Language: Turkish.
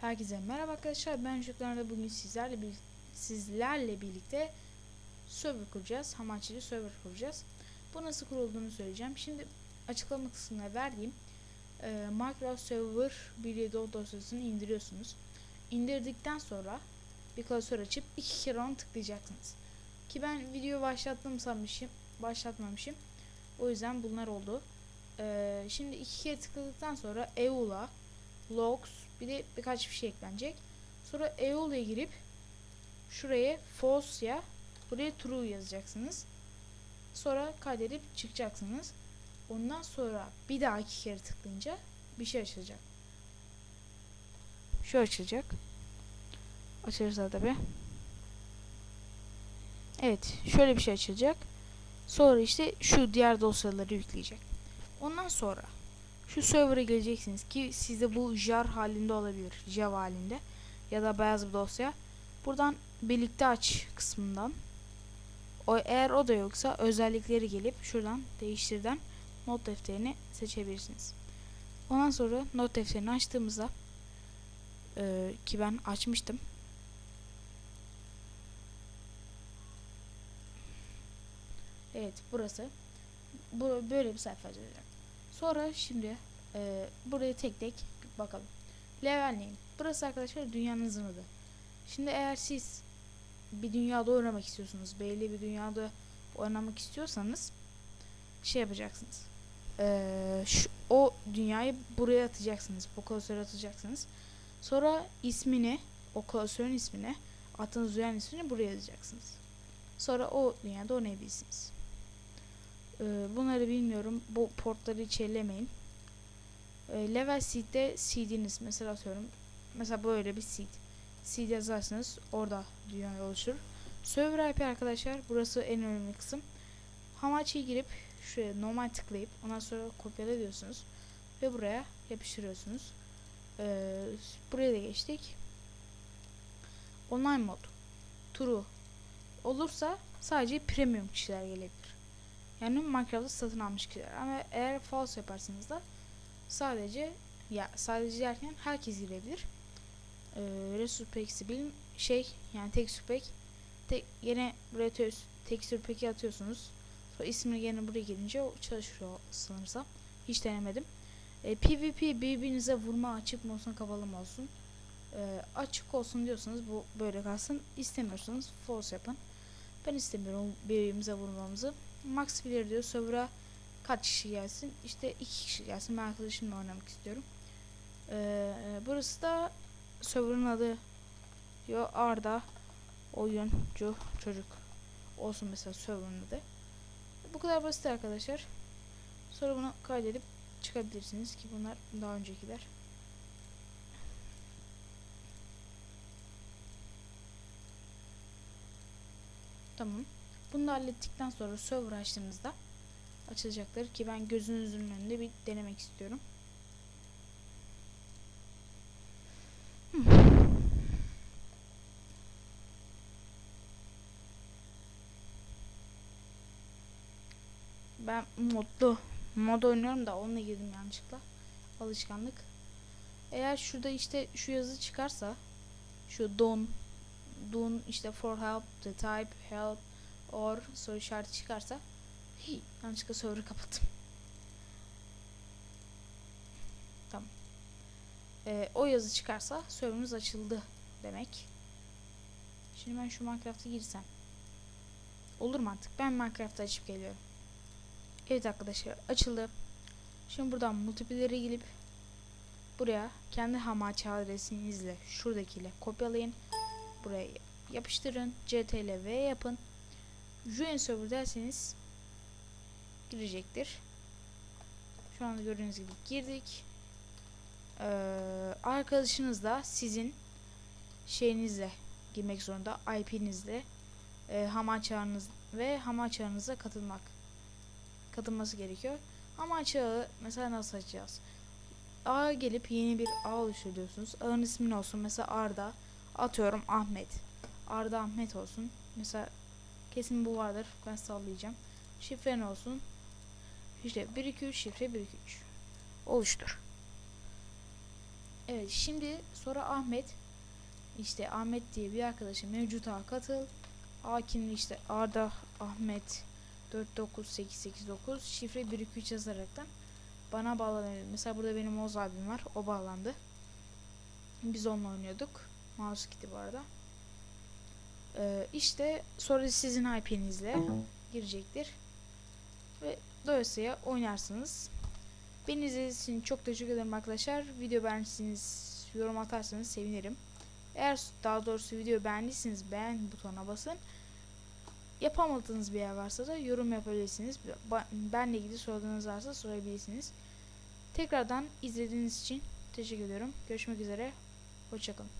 Herkese merhaba arkadaşlar. Ben Şükran'da bugün sizlerle bir, sizlerle birlikte server kuracağız. Hamachi'li server kuracağız. Bu nasıl kurulduğunu söyleyeceğim. Şimdi açıklama kısmına verdiğim e, Minecraft Server 1.7 dosyasını indiriyorsunuz. İndirdikten sonra bir klasör açıp iki kere onu tıklayacaksınız. Ki ben video başlattım sanmışım. Başlatmamışım. O yüzden bunlar oldu. E, şimdi iki kere tıkladıktan sonra EULA logs bir de birkaç bir şey eklenecek. Sonra EOL'e girip şuraya false ya buraya true yazacaksınız. Sonra kaydedip çıkacaksınız. Ondan sonra bir daha iki kere tıklayınca bir şey açılacak. Şu açılacak. Açılırsa tabi. Evet şöyle bir şey açılacak. Sonra işte şu diğer dosyaları yükleyecek. Ondan sonra şu server'a geleceksiniz ki sizde bu jar halinde olabilir. Java halinde ya da beyaz bir dosya. Buradan birlikte aç kısmından o eğer o da yoksa özellikleri gelip şuradan değiştirden not defterini seçebilirsiniz. Ondan sonra not defterini açtığımızda e, ki ben açmıştım. Evet burası. Bu böyle bir sayfa açacak. Sonra şimdi e, buraya tek tek bakalım. Level. Burası arkadaşlar dünyanızın adı. Şimdi eğer siz bir dünyada oynamak istiyorsunuz, belli bir dünyada oynamak istiyorsanız şey yapacaksınız. E, şu, o dünyayı buraya atacaksınız. Bu klasöre atacaksınız. Sonra ismini, o klasörün ismini, attığınız dünyanın ismini buraya yazacaksınız. Sonra o dünyada oynayabilirsiniz. Ee, bunları bilmiyorum. Bu portları hiç ellemeyin. Ee, level seed'de seed'iniz mesela atıyorum. Mesela böyle bir seed. Seed yazarsınız. Orada dünya oluşur. Server IP arkadaşlar. Burası en önemli kısım. Hamachi'ye girip şuraya normal tıklayıp ondan sonra kopyala diyorsunuz. Ve buraya yapıştırıyorsunuz. Ee, buraya da geçtik. Online mod. True. Olursa sadece premium kişiler gelebilir. Yani Minecraft'ı satın almış kişiler. Ama eğer false yaparsanız da sadece ya sadece derken herkes girebilir. Ee, Resource Packs'i bilin şey yani texture pack tek yine buraya te- texture pack'i atıyorsunuz. Sonra ismini yine buraya girince o çalışıyor sanırsam. Hiç denemedim. Ee, PvP birbirinize vurma açık mı olsun kapalı mı olsun. Ee, açık olsun diyorsanız bu böyle kalsın. İstemiyorsanız false yapın. Ben istemiyorum birbirimize vurmamızı. Max bilir diyor. Server'a kaç kişi gelsin? İşte iki kişi gelsin. Ben arkadaşımla oynamak istiyorum. Ee, burası da server'ın adı diyor Arda oyuncu çocuk olsun mesela server'ın adı. Bu kadar basit arkadaşlar. Sonra bunu kaydedip çıkabilirsiniz ki bunlar daha öncekiler. Tamam. Bunu da hallettikten sonra server açtığımızda açılacaktır ki ben gözünüzün önünde bir denemek istiyorum. Hmm. Ben modlu mod oynuyorum da onunla girdim yanlışlıkla. Alışkanlık. Eğer şurada işte şu yazı çıkarsa şu don don işte for help the type help or soru işareti çıkarsa hi, yanlışlıkla server'ı kapattım. Tamam. Ee, o yazı çıkarsa server'ımız açıldı demek. Şimdi ben şu Minecraft'a girsem. Olur mu artık? Ben Minecraft'ı açıp geliyorum. Evet arkadaşlar açıldı. Şimdi buradan multiplayer'e gelip buraya kendi hamachi adresinizle şuradakiyle kopyalayın. Buraya yapıştırın. ctrl v yapın. Join server derseniz girecektir. Şu anda gördüğünüz gibi girdik. Ee, arkadaşınız da sizin şeyinizle girmek zorunda. IP'nizle e, hama çağınız ve hama çağınıza katılmak katılması gerekiyor. Hama çağı mesela nasıl açacağız? Ağa gelip yeni bir ağ oluşturuyorsunuz. Ağın ismi ne olsun? Mesela Arda. Atıyorum Ahmet. Arda Ahmet olsun. Mesela Kesin bu vardır. Ben sallayacağım. Şifre ne olsun? İşte 1 2 3 şifre 1 2 3. Oluştur. Evet şimdi sonra Ahmet işte Ahmet diye bir arkadaşım mevcuta katıl. Akin işte Arda Ahmet 49889 şifre 123 yazaraktan bana bağlanabilir. Mesela burada benim Oğuz abim var. O bağlandı. Biz onunla oynuyorduk. Mouse gitti bu arada. Ee, işte sonra sizin IP'nizle girecektir. Ve dolayısıyla oynarsınız. Beni izlediğiniz için çok teşekkür ederim arkadaşlar. Video beğendiyseniz yorum atarsanız sevinirim. Eğer daha doğrusu video beğendiyseniz beğen butonuna basın. Yapamadığınız bir yer varsa da yorum yapabilirsiniz. Benle ilgili sorularınız varsa sorabilirsiniz. Tekrardan izlediğiniz için teşekkür ediyorum. Görüşmek üzere. Hoşçakalın.